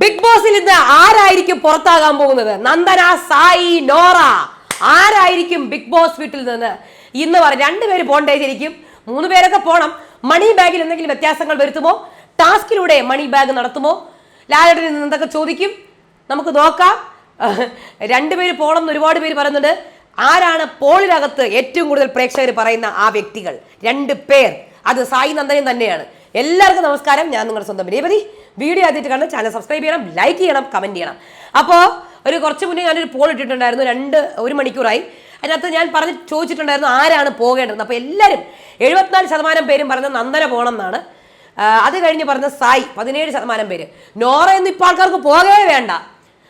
Big ബോസിൽ ഇന്ന് ആരായിരിക്കും പുറത്താകാൻ പോകുന്നത്? നന്ദന സായി നോറ. ആരായിരിക്കും ബിഗ് ബോസ് വീട്ടിൽ നിന്ന്? ഇന്ന് പറ രണ്ടുപേര് പോണ്ടേജിരിക്കും മൂന്ന് പേരൊക്കെ പോണം. മണി ബാഗിൽ എന്തെങ്കിലും വ്യത്യാസങ്ങൾ വരുത്തുമോ? ടാസ്കിലൂടെ മണി ബാഗ് നടത്തുമോ? ലാലട്ടിൽ നിന്ന് എന്തൊക്കെ ചോദിക്കും? നമുക്ക് നോക്കാം. രണ്ടുപേര് പോണം എന്ന് ഒരുപാട് പേര് പറയുന്നുണ്ട്. ആരാണ് പോളിനകത്ത് ഏറ്റവും കൂടുതൽ പ്രേക്ഷകർ പറയുന്ന ആ വ്യക്തികൾ? രണ്ട് പേർ. അത് സായി നന്ദനയും തന്നെയാണ്. എല്ലാവർക്കും നമസ്കാരം. ഞാൻ നിങ്ങളുടെ സ്വന്തം രേവതി വീഡിയോ ആദ്യമായിട്ട് കാണുന്ന ചാനൽ സബ്സ്ക്രൈബ് ചെയ്യണം ലൈക്ക് ചെയ്യണം കമന്റ് ചെയ്യണം. അപ്പോൾ ഒരു കുറച്ച് മുന്നേ ഞാനൊരു പോൾ ഇട്ടിട്ടുണ്ടായിരുന്നു രണ്ട് ഒരു മണിക്കൂറായി. അതിനകത്ത് ഞാൻ പറഞ്ഞ് ചോദിച്ചിട്ടുണ്ടായിരുന്നു ആരാണ് പോകേണ്ടത് അപ്പോൾ എല്ലാവരും എഴുപത്തിനാല് ശതമാനം പേരും പറഞ്ഞ നന്ദന പോകണം എന്നാണ് അത് കഴിഞ്ഞ് പറഞ്ഞ സായി പതിനേഴ് ശതമാനം പേര്. നോറ എന്ന് ഇപ്പോൾ ആൾക്കാർക്ക് പോകേ വേണ്ട.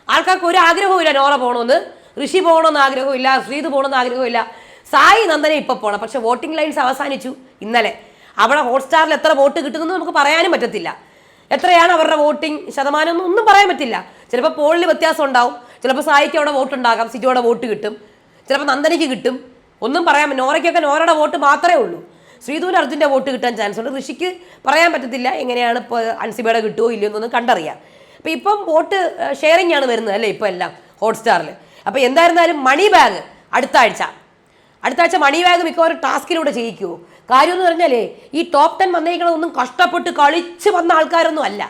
ആൾക്കാർക്ക് ഒരു ആഗ്രഹവും ഇല്ല നോറ പോകണമെന്ന്. ഋഷി പോകണമെന്ന് ആഗ്രഹമില്ല ശ്രീത് പോകണമെന്ന് ആഗ്രഹമില്ല സായി നന്ദനെ ഇപ്പോൾ പോകണം പക്ഷേ വോട്ടിംഗ് ലൈൻസ് അവസാനിച്ചു ഇന്നലെ. അവിടെ ഹോട്ട്സ്റ്റാറിൽ എത്ര വോട്ട് കിട്ടുമെന്ന് നമുക്ക് പറയാനും പറ്റത്തില്ല. എത്രയാണ് അവരുടെ വോട്ടിംഗ്? ശതമാനം ഒന്നും പറയാൻ പറ്റില്ല. ചിലപ്പോൾ പോളിൽ വ്യത്യാസം ഉണ്ടാവും. ചിലപ്പോൾ സായിക്ക് അവിടെ വോട്ട് ഉണ്ടാകാം സിജോയുടെ വോട്ട് കിട്ടും. ചിലപ്പോൾ നന്ദനയ്ക്ക് കിട്ടും. ഒന്നും പറയാൻ നോറയ്ക്കൊക്കെ നോറയുടെ വോട്ട് മാത്രമേ ഉള്ളൂ. ശ്രീധുവിന് അർജുന്റെ വോട്ട് കിട്ടാൻ ചാൻസ് ഉണ്ട്. ഋഷിക്ക് പറയാൻ പറ്റത്തില്ല എങ്ങനെയാണ് ഇപ്പോൾ അൻസിബയുടെ കിട്ടുമോ ഇല്ലയോ എന്നൊന്നും കണ്ടറിയാം. അപ്പോൾ ഇപ്പം വോട്ട് ഷെയറിംഗ് ആണ് വരുന്നത് അല്ലേ ഇപ്പോൾ എല്ലാം ഹോട്ട്സ്റ്റാറിൽ അപ്പോൾ എന്തായിരുന്നാലും മണി ബാഗ് അടുത്ത ആഴ്ച. അടുത്ത ആഴ്ച മണി ബാഗ് മിക്കവാറും ടാസ്കിലൂടെ ചെയ്യിക്കുമോ കാര്യം എന്ന് പറഞ്ഞാലേ ഈ ടോപ്പ് ടെൻ വന്നേക്കണതൊന്നും കഷ്ടപ്പെട്ട് കളിച്ച് വന്ന ആൾക്കാരൊന്നും അല്ല.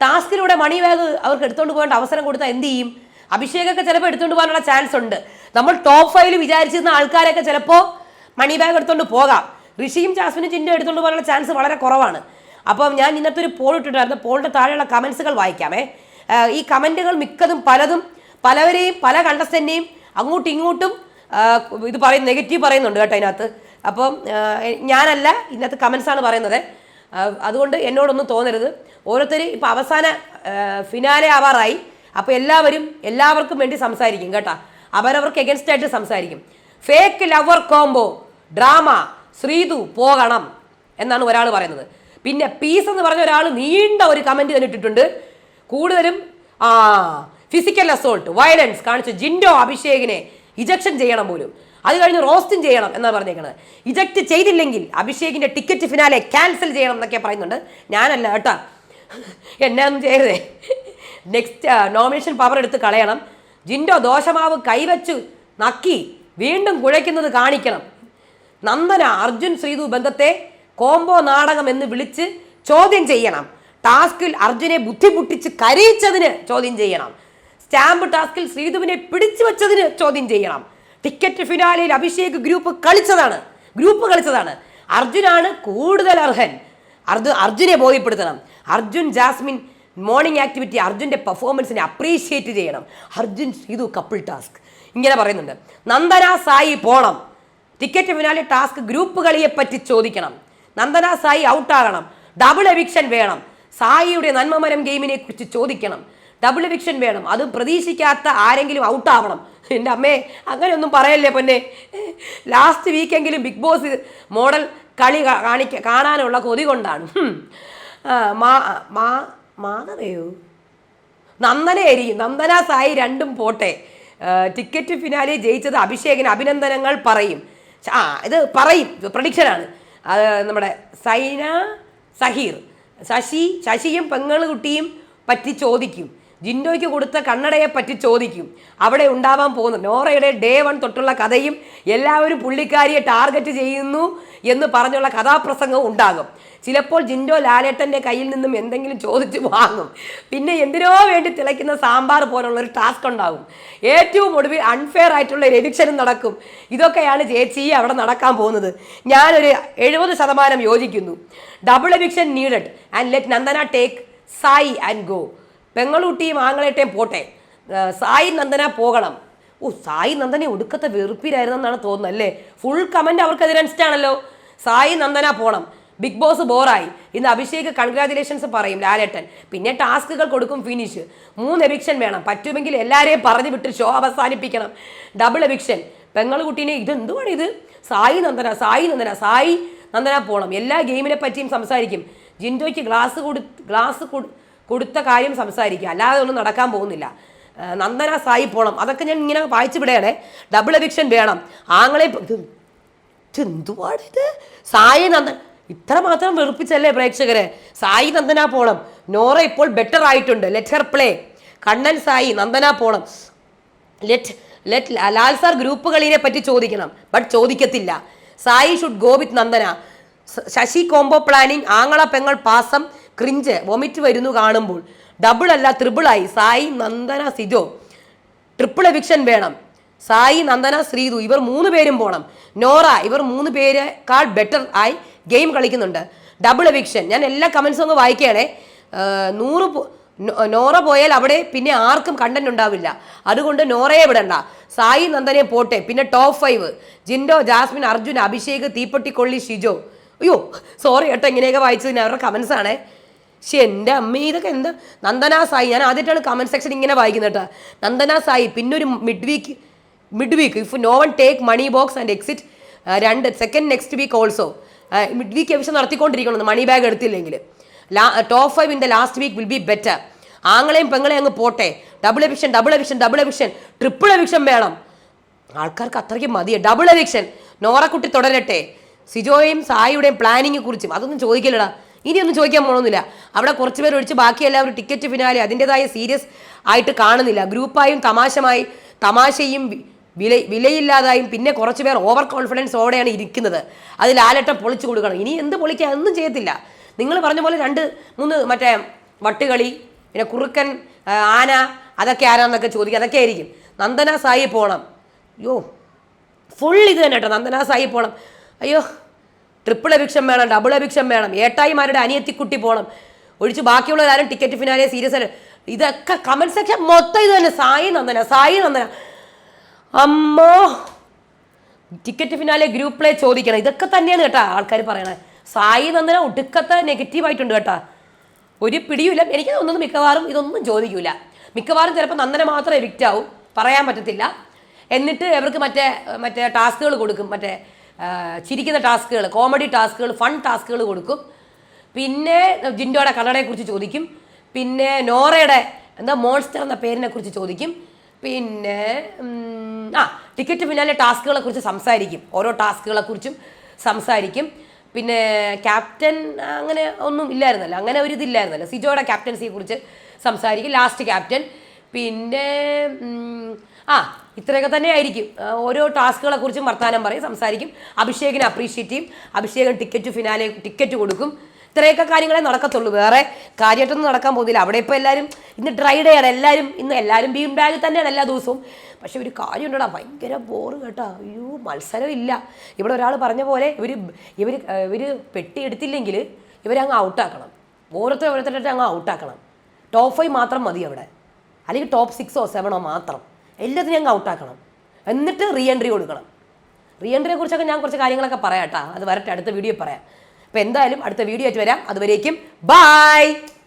ടാസ്കിലൂടെ മണി ബാഗ് അവർക്ക് എടുത്തുകൊണ്ട് പോകേണ്ട അവസരം കൊടുത്താൽ എന്ത് ചെയ്യും? അഭിഷേകൊക്കെ ചിലപ്പോൾ എടുത്തുകൊണ്ട് പോകാനുള്ള ചാൻസ് ഉണ്ട്. നമ്മൾ ടോപ്പ് ഫൈവിൽ വിചാരിച്ചിരുന്ന ആൾക്കാരൊക്കെ ചിലപ്പോൾ മണി ബാഗ് എടുത്തുകൊണ്ട് പോകാം. ഋഷിയും ജാസ്മിനും ചിന്റെ എടുത്തുകൊണ്ട് പോകാനുള്ള ചാൻസ് വളരെ കുറവാണ്. അപ്പം ഞാൻ ഇന്നത്തെ ഒരു പോൾ ഇട്ടിട്ടുണ്ടായിരുന്നു. പോളിന്റെ താഴെയുള്ള കമൻസുകൾ വായിക്കാമേ. ഈ കമന്റുകൾ മിക്കതും പലതും പലവരെയും പല കണ്ടസ്റ്റന്റെയും അങ്ങോട്ടും ഇങ്ങോട്ടും ഇത് പറയും നെഗറ്റീവ് പറയുന്നുണ്ട് കേട്ടോ അതിനകത്ത്. അപ്പം ഞാനല്ല ഇന്നത്തെ കമൻസാണ് പറയുന്നത്. അതുകൊണ്ട് എന്നോടൊന്നും തോന്നരുത്. ഓരോരുത്തർ ഇപ്പോൾ അവസാന ഫിനാലെ ആവാറായി. അപ്പോൾ എല്ലാവരും എല്ലാവർക്കും വേണ്ടി സംസാരിക്കും കേട്ടോ. അവരവർക്ക് എഗൻസ്റ്റ് ആയിട്ട് സംസാരിക്കും. Fake lover combo drama Sreethu പോകണം എന്നാണ് ഒരാൾ പറയുന്നത്. പിന്നെ പീസ് എന്ന് പറഞ്ഞ ഒരാൾ നീണ്ട ഒരു കമന്റ് തന്നെ ഇട്ടിട്ടുണ്ട്. കൂടുതലും ആ ഫിസിക്കൽ അസോൾട്ട് വയലൻസ് കാണിച്ച ജിൻഡോ അഭിഷേകിനെ ഇജക്ഷൻ ചെയ്യണം പോലും. അത് കഴിഞ്ഞ് റോസ്റ്റും ചെയ്യണം എന്നാണ് പറഞ്ഞേക്കുന്നത് ഇജക്റ്റ് ചെയ്തില്ലെങ്കിൽ അഭിഷേകിന്റെ ടിക്കറ്റ് ഫിനാലെ ക്യാൻസൽ ചെയ്യണം എന്നൊക്കെ പറയുന്നുണ്ട്. ഞാനല്ല കേട്ടാ. എന്നെ ഒന്നും ചെയ്യരുതേ നെക്സ്റ്റ് നോമിനേഷൻ പവർ എടുത്ത് കളയണം. ജിൻഡോ ദോശമാവ് കൈവച്ചു നക്കി വീണ്ടും കുഴയ്ക്കുന്നത് കാണിക്കണം. നന്ദന അർജുൻ ശ്രീതു ബന്ധത്തെ കോംബോ നാടകം എന്ന് വിളിച്ച് ചോദ്യം ചെയ്യണം. ടാസ്കിൽ അർജുനെ ബുദ്ധിമുട്ടിച്ച് കരയിച്ചതിന് ചോദ്യം ചെയ്യണം. സ്റ്റാമ്പ് ടാസ്കിൽ ശ്രീധുവിനെ പിടിച്ചു വെച്ചതിന് ചോദ്യം ചെയ്യണം. ടിക്കറ്റ് ഫിനാലയിൽ അഭിഷേക് ഗ്രൂപ്പ് കളിച്ചതാണ്. ഗ്രൂപ്പ് കളിച്ചതാണ്. അർജുനാണ് കൂടുതൽ അർഹൻ. അർജുൻ അർജുനെ ബോധ്യപ്പെടുത്തണം. അർജുൻ ജാസ്മിൻ മോർണിംഗ് ആക്ടിവിറ്റി അർജുന്റെ പെർഫോമൻസിനെ അപ്രീഷിയേറ്റ് ചെയ്യണം. അർജുൻ ശ്രീതു കപ്പിൾ ടാസ്ക് ഇങ്ങനെ പറയുന്നുണ്ട്. നന്ദന സായി പോണം. ടിക്കറ്റ് ഫിനാലെ ടാസ്ക് ഗ്രൂപ്പ് കളിയെ പറ്റി ചോദിക്കണം. നന്ദന സായി ഔട്ടാകണം ഡബിൾ എവിക്ഷൻ വേണം. സായിയുടെ നന്മമരം ഗെയിമിനെ കുറിച്ച് ചോദിക്കണം. ഡബിൾ വിക്ഷൻ വേണം. അത് പ്രതീക്ഷിക്കാത്ത ആരെങ്കിലും ഔട്ടാവണം എന്റെ അമ്മേ അങ്ങനെയൊന്നും പറയല്ലേ പൊന്നെ. ലാസ്റ്റ് വീക്കെങ്കിലും ബിഗ് ബോസ് മോഡൽ കളി കാണിക്ക കാണാനുള്ള കൊതി കൊണ്ടാണ്. മാ മാ മാധവയോ? എരിയും നന്ദന സായി രണ്ടും പോട്ടെ. ടിക്കറ്റ് ഫിനാലെ ജയിച്ചത് അഭിഷേകിന് അഭിനന്ദനങ്ങൾ പറയും. ആ ഇത് പറയും. പ്രഡിക്ഷനാണ് അത് നമ്മുടെ സൈന സഹീർ. ശശി ശശിയും പെങ്ങളുകുട്ടിയും പറ്റി ചോദിക്കും. ജിൻഡോയ്ക്ക് കൊടുത്ത കണ്ണടയെ പറ്റി ചോദിക്കും. അവിടെ ഉണ്ടാവാൻ പോകുന്നു നോറയുടെ ഡേ വൺ തൊട്ടുള്ള കഥയും എല്ലാവരും പുള്ളിക്കാരിയെ ടാർഗറ്റ് ചെയ്യുന്നു എന്ന് പറഞ്ഞുള്ള കഥാപ്രസംഗവും ഉണ്ടാകും. ചിലപ്പോൾ ജിൻഡോ ലാലേട്ടന്റെ കയ്യിൽ നിന്നും എന്തെങ്കിലും ചോദിച്ച് വാങ്ങും. പിന്നെ എന്തിനോ വേണ്ടി തിളയ്ക്കുന്ന സാമ്പാർ പോലുള്ള ഒരു ടാസ്ക് ഉണ്ടാകും. ഏറ്റവും ഒടുവിൽ അൺഫെയർ ആയിട്ടുള്ള ഒരു എഡിക്ഷനും നടക്കും. ഇതൊക്കെയാണ് ചേച്ചി അവിടെ നടക്കാൻ പോകുന്നത്. ഞാനൊരു എഴുപത് ശതമാനം യോജിക്കുന്നു. Double eviction needed and let Nandana take Sai and go പെങ്ങളൂട്ടിയും ആങ്ങളേട്ടയും പോട്ടെ. സായി നന്ദന പോകണം. ഓ സായി നന്ദനെ ഒടുക്കത്തെ വെറുപ്പിലായിരുന്നെന്നാണ് തോന്നുന്നത് അല്ലേ? ഫുൾ കമന്റ് അവർക്ക് അനുസരിച്ചാണല്ലോ സായി നന്ദന പോകണം ബിഗ് ബോസ് ബോറായി. ഇന്ന് അഭിഷേക് കൺഗ്രാചുലേഷൻസ് പറയും ലാലേട്ടൻ. പിന്നെ ടാസ്കുകൾ കൊടുക്കും ഫിനിഷ് മൂന്ന് എവിക്ഷൻ വേണം. പറ്റുമെങ്കിൽ എല്ലാവരെയും പറഞ്ഞു വിട്ട് ഷോ അവസാനിപ്പിക്കണം. ഡബിൾ എവിക്ഷൻ പെങ്ങളുകുട്ടീനെ ഇതെന്തുവാണ് ഇത്? സായി നന്ദന സായി നന്ദന സായി നന്ദന പോകണം എല്ലാ ഗെയിമിനെ പറ്റിയും സംസാരിക്കും. ജിൻഡോയ്ക്ക് ഗ്ലാസ് കൊടു ഗ്ലാസ് കൊടു കൊടുത്ത കാര്യം സംസാരിക്കുക. അല്ലാതെ ഒന്നും നടക്കാൻ പോകുന്നില്ല. നന്ദന സായി പോണം. അതൊക്കെ ഞാൻ ഇങ്ങനെ വായിച്ചു വിടയാണേ ഡബിൾ എവിക്ഷൻ വേണം. ആങ്ങളെ എന്തുവാണ് സായി നന്ദൻ ഇത്ര മാത്രം വെറുപ്പിച്ചല്ലേ പ്രേക്ഷകരെ? സായി നന്ദന പോണം. നോറ ഇപ്പോൾ ബെറ്റർ ആയിട്ടുണ്ട്. Let her play Kannan Sai Nandana പോണം. ലെറ്റ് ലെറ്റ് ലാൽ സാർ ഗ്രൂപ്പുകളിനെ പറ്റി ചോദിക്കണം. But ചോദിക്കത്തില്ല. Sai should go with Nandana. Sasi combo planning ആങ്ങള പെങ്ങൾ പാസം ക്രിഞ്ച് വൊമിറ്റ് വരുന്നു കാണുമ്പോൾ. ഡബിൾ അല്ല ആയി. സായി നന്ദന സിജോ. ട്രിപ്പിൾ എവിക്ഷൻ വേണം. സായി നന്ദന ശ്രീതു ഇവർ മൂന്ന് പേരും പോണം. നോറ ഇവർ മൂന്ന് പേരെക്കാൾ ബെറ്റർ ആയി ഗെയിം കളിക്കുന്നുണ്ട്. ഡബിൾ എവിക്ഷൻ ഞാൻ എല്ലാ കമൻസും അങ്ങ് വായിക്കുകയാണേ. നൂറ് നോറ പോയാൽ അവിടെ പിന്നെ ആർക്കും കണ്ടന്റ് ഉണ്ടാവില്ല. അതുകൊണ്ട് നോറയെ വിടണ്ട. സായി നന്ദനെ പോട്ടെ. പിന്നെ top five Jinto Jasmine Arjun Abhishek തീപ്പെട്ടിക്കൊള്ളി Shijo. അയ്യോ സോറി കേട്ടോ ഇങ്ങനെയൊക്കെ വായിച്ചതിന് അവരുടെ കമൻസ് ആണേ. പക്ഷെ എന്റെ അമ്മ ഇതൊക്കെ എന്താ? നന്ദന സായി ഞാൻ ആദ്യമായിട്ടാണ് കമന്റ് സെക്ഷൻ ഇങ്ങനെ വായിക്കുന്നത് കേട്ടോ. നന്ദന സായി പിന്നെ ഒരു mid week mid week if no one take money box and exit രണ്ട് second next week also mid week eviction നടത്തിക്കൊണ്ടിരിക്കണം money bag എടുത്തില്ലെങ്കിൽ. ലാ top five in the last week will be better ആങ്ങളെയും പെങ്ങളെയും അങ്ങ് പോട്ടെ. Double eviction double eviction double eviction triple eviction വേണം. ആൾക്കാർക്ക് അത്രയ്ക്ക് മതി ഡബിൾ എവിക്ഷൻ നോറക്കുട്ടി തുടരട്ടെ. സിജോയും സായിയുടെയും പ്ലാനിങ്ങിനെ കുറിച്ചും അതൊന്നും ചോദിക്കില്ലടാ. ഇനിയൊന്നും ചോദിക്കാൻ പോകണമെന്നില്ല അവിടെ കുറച്ച് പേർ ഒഴിച്ച് ബാക്കി എല്ലാവരും ടിക്കറ്റ് ഫിനാലെ അതിന്റെതായ സീരിയസ് ആയിട്ട് കാണുന്നില്ല. ഗ്രൂപ്പായും തമാശമായി തമാശയും വില വിലയില്ലാതായും പിന്നെ കുറച്ച് പേർ ഓവർ കോൺഫിഡൻസ് കോൺഫിഡൻസോടെയാണ് ഇരിക്കുന്നത്. അതിൽ ആലട്ടം പൊളിച്ചു കൊടുക്കണം. ഇനി എന്ത് പൊളിക്കുക ഒന്നും ചെയ്യത്തില്ല. നിങ്ങൾ പറഞ്ഞ പോലെ രണ്ട് മൂന്ന് മറ്റേ വട്ടുകളി പിന്നെ കുറുക്കൻ ആന അതൊക്കെ ആരാന്നൊക്കെ ചോദിക്കുക അതൊക്കെ ആയിരിക്കും. നന്ദന സായി പോകണം അയ്യോ ഫുൾ ഇത് തന്നെ കേട്ടോ. നന്ദന സായി പോകണം അയ്യോ ട്രിപ്പിൾ എവിക്ഷൻ വേണം ഡബിൾ എവിക്ഷൻ വേണം. ഏട്ടായിമാരുടെ അനിയത്തിക്കുട്ടി പോകണം ഒഴിച്ച് ബാക്കിയുള്ളവരാരും ടിക്കറ്റ് ഫിനാലെ സീരിയസ് അല്ല. ഇതൊക്കെ കമന്റ് സെക്ഷൻ മൊത്തം ഇത് തന്നെ. സായി നന്ദന സായി നന്ദന. അമ്മോ. ടിക്കറ്റ് ഫിനാലെ ഗ്രൂപ്പ് പ്ലേ ചോദിക്കണം. ഇതൊക്കെ തന്നെയാണ് കേട്ടാ ആൾക്കാർ പറയണത് സായി നന്ദന ഒടുക്കത്തെ നെഗറ്റീവ് ആയിട്ടുണ്ട് കേട്ടാ. ഒരു പിടിയുമില്ല. എനിക്ക് തോന്നുന്നത് മിക്കവാറും ഇതൊന്നും ചോദിക്കൂല. മിക്കവാറും ചിലപ്പോൾ നന്ദന മാത്രമേ എവിക്റ്റ് ആവും. പറയാൻ പറ്റത്തില്ല. എന്നിട്ട് അവർക്ക് മറ്റേ മറ്റേ ടാസ്കുകൾ കൊടുക്കും. മറ്റേ ചിരിക്കുന്ന ടാസ്കുകൾ കോമഡി ടാസ്കുകൾ ഫൺ ടാസ്കുകൾ കൊടുക്കും. പിന്നെ ജിൻഡോയുടെ കുറിച്ച് ചോദിക്കും. പിന്നെ നോറയുടെ എന്താ മോൺസ്റ്റർ എന്ന പേരിനെ കുറിച്ച് ചോദിക്കും. പിന്നെ ആ ടിക്കറ്റ് പിന്നാലെ ടാസ്കുകളെ കുറിച്ച് സംസാരിക്കും. ഓരോ ടാസ്കുകളെ കുറിച്ചും സംസാരിക്കും. പിന്നെ ക്യാപ്റ്റൻ അങ്ങനെ ഒന്നും ഇല്ലായിരുന്നല്ലോ. അങ്ങനെ ഒരു ഇതില്ലായിരുന്നല്ലോ. സിജോയുടെ ക്യാപ്റ്റൻസിയെ കുറിച്ച് സംസാരിക്കും. ലാസ്റ്റ് ക്യാപ്റ്റൻ പിന്നെ ആ ഇത്രയൊക്കെ തന്നെ ആയിരിക്കും ഓരോ ടാസ്കുകളെ കുറിച്ചും വർത്താനം പറയും സംസാരിക്കും. അഭിഷേകിനെ അപ്രീഷിയേറ്റ് ചെയ്യും. അഭിഷേകൻ ടിക്കറ്റ് ഫിനാലെ ടിക്കറ്റ് കൊടുക്കും. ഇത്രയൊക്കെ കാര്യങ്ങളെ നടക്കത്തുള്ളൂ. വേറെ കാര്യമായിട്ടൊന്നും നടക്കാൻ പോകുന്നില്ല. അവിടെ ഇപ്പോൾ എല്ലാവരും ഇന്ന് ഡ്രൈ ഡേ ആണ്. എല്ലാവരും ഇന്ന് എല്ലാവരും ബീം ബാഗ് തന്നെയാണ് എല്ലാ ദിവസവും. പക്ഷേ ഒരു കാര്യം ഉണ്ടടാ ഭയങ്കര ബോറ് കേട്ടോ. അയ്യോ മത്സരം ഇല്ല. ഇവിടെ ഒരാൾ പറഞ്ഞ പോലെ ഇവർ ഇവർ ഇവർ പെട്ടി എടുത്തില്ലെങ്കിൽ ഇവരങ്ങ് ഔട്ടാക്കണം ഓരോരുത്തർ ഓരോരുത്തരായിട്ട് അങ്ങ് ഔട്ടാക്കണം ടോപ്പ് ഫൈവ് മാത്രം മതി അവിടെ. അല്ലെങ്കിൽ ടോപ്പ് സിക്സോ സെവനോ മാത്രം. എല്ലാത്തിനും ഞങ്ങൾ ഔട്ടാക്കണം എന്നിട്ട് റീ എൻട്രി കൊടുക്കണം. റീ എൻട്രിയെ കുറിച്ചൊക്കെ ഞാൻ കുറച്ച് കാര്യങ്ങളൊക്കെ പറയാം കേട്ടോ. അത് വരട്ടെ അടുത്ത വീഡിയോ പറയാം. അപ്പോൾ എന്തായാലും അടുത്ത വീഡിയോ ആയിട്ട് വരാം. അതുവരേക്കും ബായ്